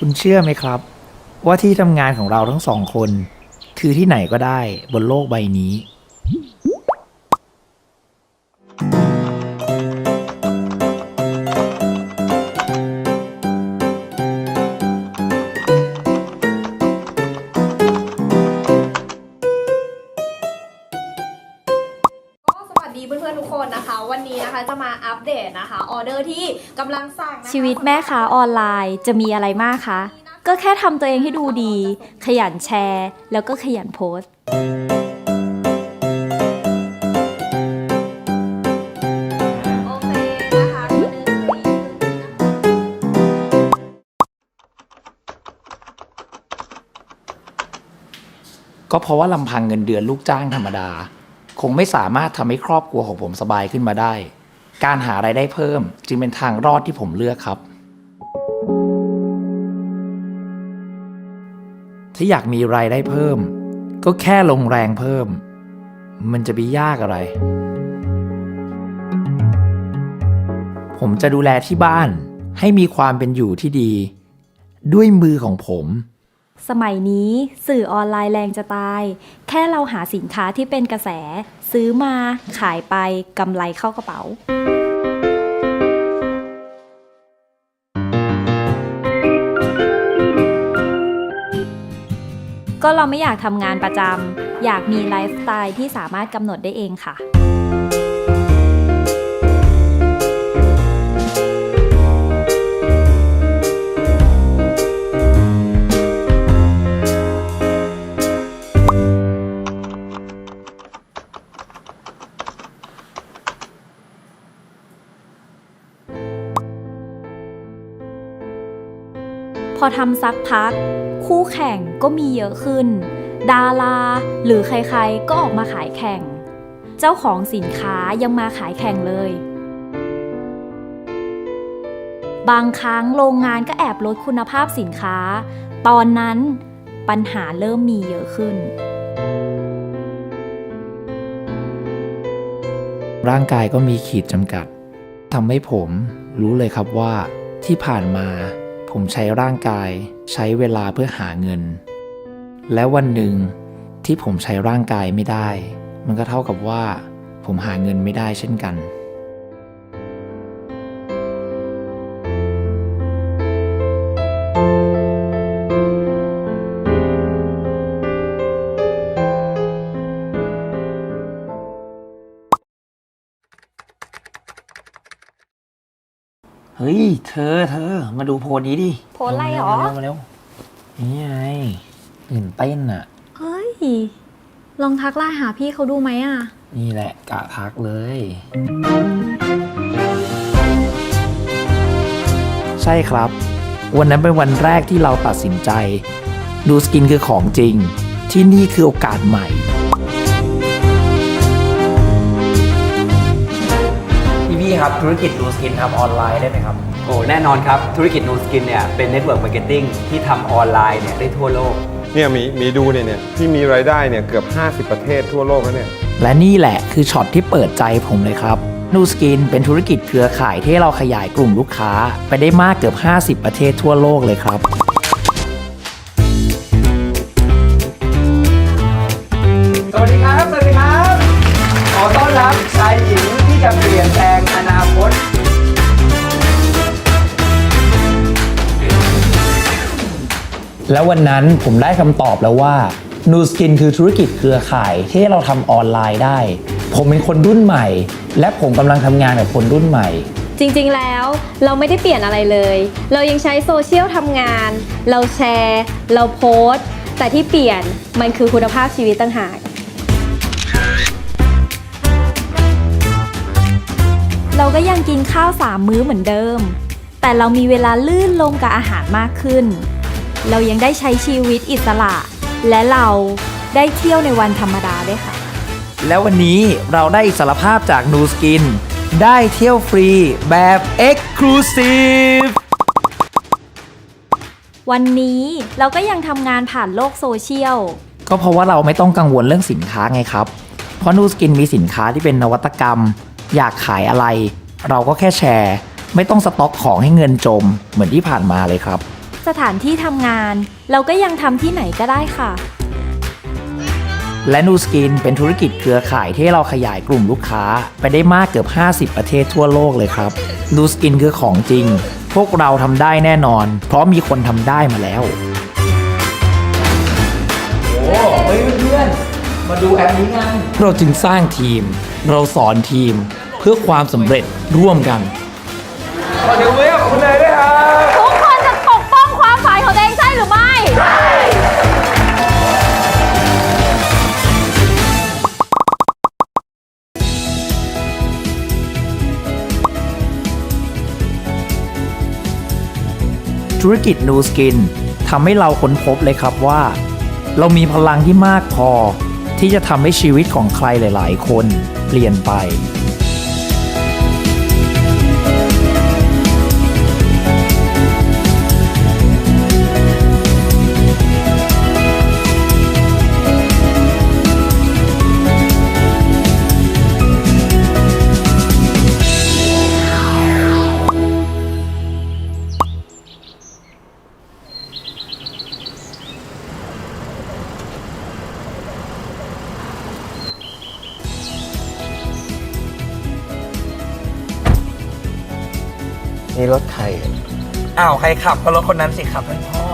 คุณเชื่อไหมครับ ว่าที่ทำงานของเราทั้งสองคน คือที่ไหนก็ได้บนโลกใบนี้ นๆทุกคนนะคะ วันนี้นะคะจะมาอัปเดตนะคะออเดอร์ที่กำลังสั่งนะคะชีวิตแม่ค้าออนไลน์จะมีอะไรมากคะ ก็แค่ทำตัวเองให้ดูดี ขยันแชร์ แล้วก็ขยันโพสต์โอเคนะคะ ก็เดินไปนะคะก็เพราะว่าลำพังเงินเดือนลูกจ้างธรรมดา คงไม่สามารถทำให้ครอบครัวของผมสบายขึ้นมาได้ การหาไรายได้เพิ่ม จึงเป็นทางรอดที่ผมเลือกครับ ถ้าอยากมีรายได้เพิ่ม ก็แค่ลงแรงเพิ่ม มันจะไปยากอะไร ผมจะดูแลที่บ้านให้มีความเป็นอยู่ที่ดี ด้วยมือของผม สมัยนี้สื่อออนไลน์แรงจะตาย แค่เราหาสินค้าที่เป็นกระแส ซื้อมาขายไปกำไรเข้ากระเป๋า ก็เราไม่อยากทำงานประจำอยากมีไลฟ์สไตล์ที่สามารถกำหนดได้เองค่ะ พอทำสักพัก คู่แข่งก็มีเยอะขึ้น ดารา หรือใครๆ ก็ออกมาขายแข่ง เจ้าของสินค้ายังมาขายแข่งเลย บางครั้งโรงงานก็แอบลดคุณภาพสินค้า ตอนนั้นปัญหาเริ่มมีเยอะขึ้นร่างกายก็มีขีดจำกัดทำให้ผมรู้เลยครับว่าที่ผ่านมา ผมใช้ร่างกาย ใช้เวลาเพื่อหาเงิน และวันหนึ่งที่ผมใช้ร่างกายไม่ได้ มันก็เท่ากับว่า ผมหาเงินไม่ได้เช่นกัน เฮ้ย เธอเธอ มาดูโพสต์นี้ดิโพสต์อะไรหรอมาเร็วมาเร็วนี่ไงตื่นเต้นอะ เฮ้ย ลองทักไลน์หาพี่เขาดูไหมอะ นี่แหละกะทักเลย ใช่ครับ วันนั้นเป็นวันแรกที่เราตัดสินใจ ดูสกินคือของจริง ที่นี่คือโอกาสใหม่ ครับ ธุรกิจดูสกินทำออนไลน์ได้ไหมครับ โอ้แน่นอนครับ ธุรกิจนูสกินเนี่ยเป็นเน็ตเวิร์กมาร์เก็ตติ้งที่ทำออนไลน์เนี่ยได้ทั่วโลก เนี่ยมีมีดูเนี่ยเนี่ยที่มีรายได้เนี่ยเกือบ 50 ประเทศทั่วโลกแล้วเนี่ย และนี่แหละคือช็อตที่เปิดใจผมเลยครับนูสกินเป็นธุรกิจเครือข่ายที่เราขยายกลุ่มลูกค้า ไปได้มากเกือบ 50 ประเทศทั่วโลกเลยครับ แล้ววันนั้นผมได้คำตอบแล้วว่านูสกินคือธุรกิจเครือข่ายที่เราทำออนไลน์ได้ ผมเป็นคนรุ่นใหม่ และผมกำลังทำงานกับคนรุ่นใหม่ จริงๆแล้วเราไม่ได้เปลี่ยนอะไรเลย เรายังใช้โซเชียลทำงาน เราแชร์ เราโพสต์ แต่ที่เปลี่ยนมันคือคุณภาพชีวิตต่างหากเราก็ยังกินข้าวสามมื้อเหมือนเดิม แต่เรามีเวลาลื่นลงกับอาหารมากขึ้น เรายังได้ใช้ชีวิตอิสระ และเราได้เที่ยวในวันธรรมดาด้วยค่ะ แล้ววันนี้เราได้อิสรภาพจากนูสกิน ได้เที่ยวฟรีแบบ Exclusive วันนี้เราก็ยังทำงานผ่านโลกโซเชียล ก็เพราะว่าเราไม่ต้องกังวลเรื่องสินค้าไงครับ เพราะนูสกินมีสินค้าที่เป็นนวัตกรรม อยากขายอะไร เราก็แค่แชร์ ไม่ต้องสต็อกของให้เงินจมเหมือนที่ผ่านมาเลยครับ สถานที่ทำงาน เราก็ยังทำที่ไหนก็ได้ค่ะ และนูสกินเป็นธุรกิจเครือข่ายที่เราขยายกลุ่มลูกค้า ไปได้มากเกือบ 50 ประเทศทั่วโลกเลยครับนูสกินคือของจริง พวกเราทำได้แน่นอน เพราะมีคนทำได้มาแล้ว โอ้เฮ้ยเพื่อนๆมาดูแอปนี้กัน เราจึงสร้างทีม เราสอนทีม เพื่อความสำเร็จร่วมกันขอเดี๋ยวเว้ยขอบคุณเลยด้ว ธุรกิจ New Skin ทำให้เราค้นพบเลยครับว่า เรามีพลังที่มากพอที่จะทำให้ชีวิตของใครหลาย ๆ คนเปลี่ยนไป นี่รถใครอ้าวใครขับก็รถคนนั้นสิครับท่านพ่อ